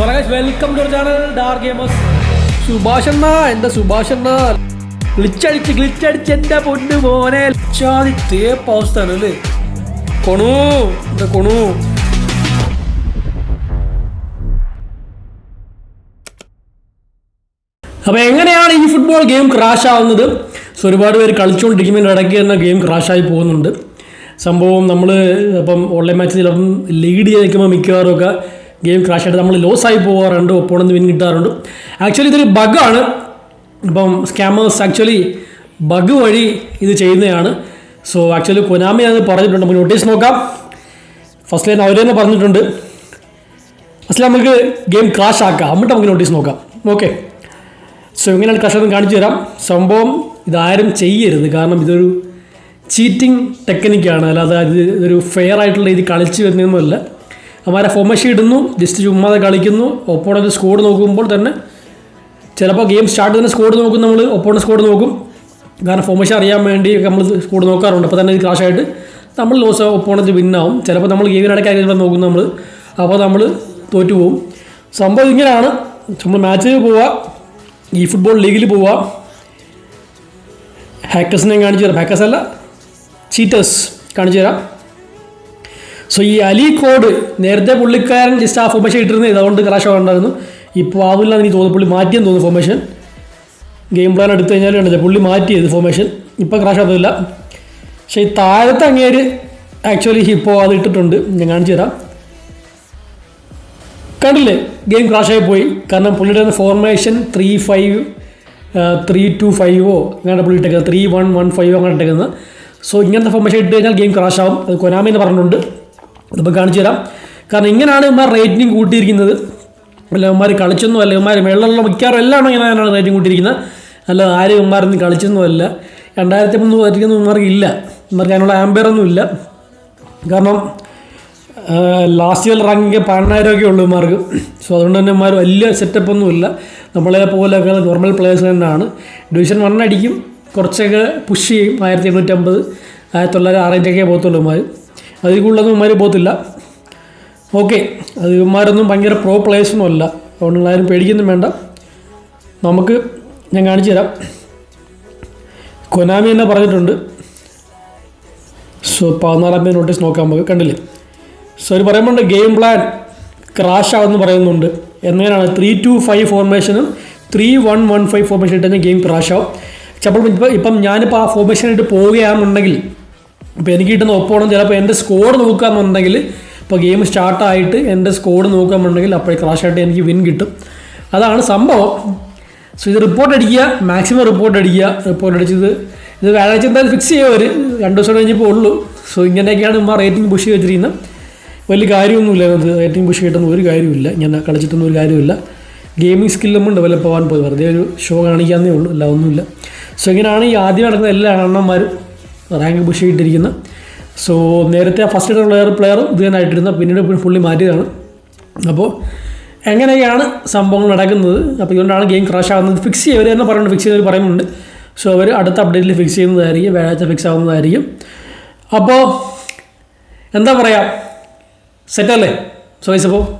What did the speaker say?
Welcome to channel dark gamers Subhash എന്നാ എന്താ സുഭാഷ് എന്നാ ഗ്ലിച്ചടിച്ച് ഗ്ലിച്ചടിച്ച് എന്റെ പൊന്നു മോനെ. ചാതി തേപ്പ് അവസ്ഥയാണ് അല്ലേ? കൊണു എന്താ കൊണു? അപ്പോൾ എങ്ങനെയാണ് ഈ ഫുട്ബോൾ ഗെയിം ക്രാഷ് ആവുന്നത്? സോ ഒരുപാട് പേര് കളിച്ചുകൊണ്ടിരിക്കുമ്പോൾ ഇടയ്ക്ക് തന്നെ ഗെയിം ക്രാഷായി പോകുന്നുണ്ട്. സംഭവം നമ്മൾ ഇപ്പം ഓൺലൈൻ മാച്ച് ചിലപ്പം ലീഡ് ചെയ്ത് നിൽക്കുമ്പോൾ മിക്കവാറും ഒക്കെ ഗെയിം ക്രാഷ് ആയിട്ട് നമ്മൾ ലോസ് ആയി പോകാറുണ്ട് ഒപ്പോണെന്ന് വിൻ കിട്ടാറുണ്ട്. ആക്ച്വലി ഇതൊരു ബഗ്ഗാണ് ഇപ്പം സ്കാമേഴ്സ് ആക്ച്വലി ബഗ് വഴി ഇത് ചെയ്യുന്നതാണ്. സോ ആക്ച്വലി കൊനാമി അത് പറഞ്ഞിട്ടുണ്ട്. നമുക്ക് നോട്ടീസ് നോക്കാം. ഫസ്റ്റ് ലൈൻ അവർ തന്നെ പറഞ്ഞിട്ടുണ്ട്. ഫസ്റ്റ് നമുക്ക് ഗെയിം ക്രാഷ് ആക്കാം. എന്നിട്ട് നമുക്ക് നോട്ടീസ് നോക്കാം. ഓക്കെ സോ എങ്ങനെയാണ് കഷ്ടം കാണിച്ചു തരാം. സംഭവം ഇതാരും ചെയ്യരുത്. കാരണം ഇതൊരു ചീറ്റിംഗ് ടെക്നിക്കാണ് അല്ലാതെ ഇത് ഇതൊരു ഫെയർ ആയിട്ടുള്ള രീതി കളിച്ചു വരുന്നതൊന്നുമല്ല. അവന്മാരെ ഫോമേഷൻ ഇടുന്നു ജസ്റ്റ് ചുമ്മാതെ കളിക്കുന്നു. ഒപ്പോണത് സ്കോർ നോക്കുമ്പോൾ തന്നെ ചിലപ്പോൾ ഗെയിം സ്റ്റാർട്ട് തന്നെ സ്കോർ നോക്കും നമ്മൾ ഒപ്പോണ സ്കോർ നോക്കും. കാരണം ഫോമേഷൻ അറിയാൻ വേണ്ടി നമ്മൾ സ്കോർ നോക്കാറുണ്ട്. അപ്പോൾ തന്നെ ഇത് ക്ലാഷായിട്ട് നമ്മൾ ലോസ് ഒപ്പോണത്ത് വിന്നാവും ചിലപ്പോൾ നമ്മൾ ഗെയിമിനിടയ്ക്ക് ആയിരിക്കും നോക്കും നമ്മൾ അപ്പോൾ നമ്മൾ തോറ്റു പോകും സംഭവം ഇങ്ങനെയാണ്. നമ്മൾ മാച്ചിൽ പോവുക ഈ ഫുട്ബോൾ ലീഗിൽ പോവുക ഹാക്കേഴ്സിനെ കാണിച്ചു തരാം. ഹാക്കേഴ്സ് അല്ല ചീറ്റേഴ്സ് കാണിച്ചു തരാം. സോ ഈ അലി കോഡ് നേരത്തെ പുള്ളിക്കാരൻ ജസ്റ്റ് ആ ഫോമേഷൻ ഇട്ടിരുന്നത് അതുകൊണ്ട് ക്രാഷ് ഉണ്ടായിരുന്നു. ഇപ്പോൾ ആവില്ല എനിക്ക് തോന്നുന്നു. പുള്ളി മാറ്റിയെന്ന് തോന്നുന്നു ഫോമേഷൻ ഗെയിം പ്ലാൻ എടുത്തു കഴിഞ്ഞാൽ കണ്ടില്ല പുള്ളി മാറ്റിയത് ഫോമേഷൻ ഇപ്പോൾ ക്രാഷ് ആകുന്നില്ല പക്ഷേ ഈ താഴത്തെ അങ്ങേര് ആക്ച്വലി ഇപ്പോൾ അത് ഇട്ടിട്ടുണ്ട്. ഞാൻ കാണിച്ചു തരാം. കണ്ടില്ലേ? ഗെയിം ക്രാഷായി പോയി. കാരണം പുള്ളിയുടെ formation three five three two ഫൈവോ അങ്ങനെ പുള്ളി ഇട്ടേക്കുന്നത്. ത്രീ വൺ വൺ ഫൈവോ അങ്ങനെ ഇട്ടേക്കുന്നത്. സോ ഇങ്ങനത്തെ ഫോർമേഷൻ ഇട്ട് കഴിഞ്ഞാൽ ഗെയിം ക്രാഷ് ആവും. അത് കൊനാമി എന്ന് പറഞ്ഞിട്ടുണ്ട്. നമുക്ക് കാണിച്ചു തരാം. കാരണം ഇങ്ങനെയാണ് ഇവന്മാർ റേറ്റിംഗ് കൂട്ടിയിരിക്കുന്നത്. അല്ല ഇവന്മാർ കളിച്ചൊന്നും അല്ല ഇവന്മാർ വെള്ളമുള്ള മിക്കവാറും എല്ലാം ഇങ്ങനെയാണ് റേറ്റിംഗ് കൂട്ടിയിരിക്കുന്നത്. അല്ല ആരും ഇവന്മാരൊന്നും കളിച്ചൊന്നുമല്ല രണ്ടായിരത്തി മൂന്ന് പറ്റിയൊന്നും ഇവന്മാർക്ക് ഇല്ല. ഇവന്മാർക്ക് അതിനുള്ള ഒന്നും ഇല്ല. കാരണം ലാസ്റ്റ് ഇയർ റാങ്കിങ് പതിനെണ്ണായിരമൊക്കെ ഉള്ളൂ ഇമാർക്ക് സോ അതുകൊണ്ട് തന്നെ ഇമാർ വലിയ സെറ്റപ്പ് ഒന്നുമില്ല നമ്മളെ പോലെയൊക്കെ നോർമൽ പ്ലേയേഴ്സ് തന്നെയാണ്. ഡിവിഷൻ വൺ അടിക്കും. കുറച്ചൊക്കെ പുഷ് ചെയ്യും. ആയിരത്തി എണ്ണൂറ്റമ്പത് ആയിരത്തി തൊള്ളായിരം ആ റേഞ്ചൊക്കെ പോകത്തുള്ളൂ ഇവന്മാർ അതിൽ കൂടുതലൊന്നും ഇവന്മാർ പോകത്തില്ല. ഓക്കെ അത് ഇവന്മാരൊന്നും ഭയങ്കര പ്രോ പ്ലേയേഴ്സൊന്നും അല്ല. അതുകൊണ്ട് ആരും പേടിക്കൊന്നും വേണ്ട. നമുക്ക് ഞാൻ കാണിച്ചു തരാം. കൊനാമി തന്നെ പറഞ്ഞിട്ടുണ്ട്. സോ പതിനാലാം പേര് നോട്ടീസ് നോക്കാൻ നമുക്ക്. കണ്ടില്ലേ? സോ ഒരു പറയുമ്പോണ്ട് ഗെയിം പ്ലാൻ ക്രാഷ് ആവെന്ന് പറയുന്നുണ്ട്. എങ്ങനെയാണ് three two five ഫോർമേഷനും three one one five formation ഇട്ട് ഗെയിം ക്രാഷ് ആവും. ചിലപ്പോൾ ഇപ്പം ഇപ്പം ഞാനിപ്പോൾ ആ ഫോർമേഷൻ ഇട്ട് പോവുകയാണെന്നുണ്ടെങ്കിൽ ഇപ്പോൾ എനിക്ക് കിട്ടുന്ന ഒപ്പോണം ചിലപ്പോൾ എന്റെ സ്കോർ നോക്കുകയാണെന്നുണ്ടെങ്കിൽ ഇപ്പോൾ ഗെയിം സ്റ്റാർട്ടായിട്ട് എന്റെ സ്കോർ നോക്കുകയാണെന്നുണ്ടെങ്കിൽ അപ്പോഴേ ക്രാഷ് ആയിട്ട് എനിക്ക് വിൻ കിട്ടും. അതാണ് സംഭവം. സോ ഇത് റിപ്പോർട്ട് അടിക്കുക മാക്സിമം റിപ്പോർട്ട് അടിക്കുക റിപ്പോർട്ട് അടിച്ചത് ഇത് വ്യാഴാഴ്ച എന്തായാലും ഫിക്സ് ചെയ്യുക അവർ രണ്ട് ദിവസം കഴിഞ്ഞപ്പോൾ ഉള്ളൂ. സോ ഇങ്ങനെയൊക്കെയാണ് നമ്മൾ റേറ്റിംഗ് പുഷ് വെച്ചിരിക്കുന്നത് വലിയ കാര്യമൊന്നുമില്ല അത് റേറ്റിംഗ് പുഷ് കിട്ടുന്ന ഒരു കാര്യമില്ല ഇങ്ങനെ കളിച്ചിട്ടൊന്നും ഒരു കാര്യമില്ല ഗെയിമിംഗ് സ്കില്ലൊന്നും ഡെവലപ്പ് ആവാൻ പോയി. വെറുതെ ഒരു ഷോ കാണിക്കാന്നേ ഉള്ളൂ. അല്ല ഒന്നുമില്ല. സോ ഇങ്ങനെയാണ് ഈ ആദ്യം നടക്കുന്ന എല്ലാ അണ്ണന്മാരും റാങ്ക് പുഷ് ചെയ്തിട്ടിരിക്കുന്നത് സോ നേരത്തെ ഫസ്റ്റ് പ്ലെയർ പ്ലെയർ ഇത് തന്നെ പിന്നീട് ഫുള്ളി മാറ്റിയതാണ്. അപ്പോൾ എങ്ങനെയാണ് സംഭവങ്ങൾ നടക്കുന്നത്? അപ്പോൾ ഇതുകൊണ്ടാണ് ഗെയിം ക്രാഷ് ആകുന്നത്. ഫിക്സ് ചെയ്യുക അവർ തന്നെ പറയുന്നുണ്ട്. ഫിക്സ് ചെയ്തവർ പറയുന്നുണ്ട്. സോ അവർ അടുത്ത അപ്ഡേറ്റിൽ ഫിക്സ് ചെയ്യുന്നതായിരിക്കും. വ്യാഴാഴ്ച ഫിക്സ് ആവുന്നതായിരിക്കും. അപ്പോൾ എന്താ പറയുക സെറ്റല്ലേ സോ അപ്പോൾ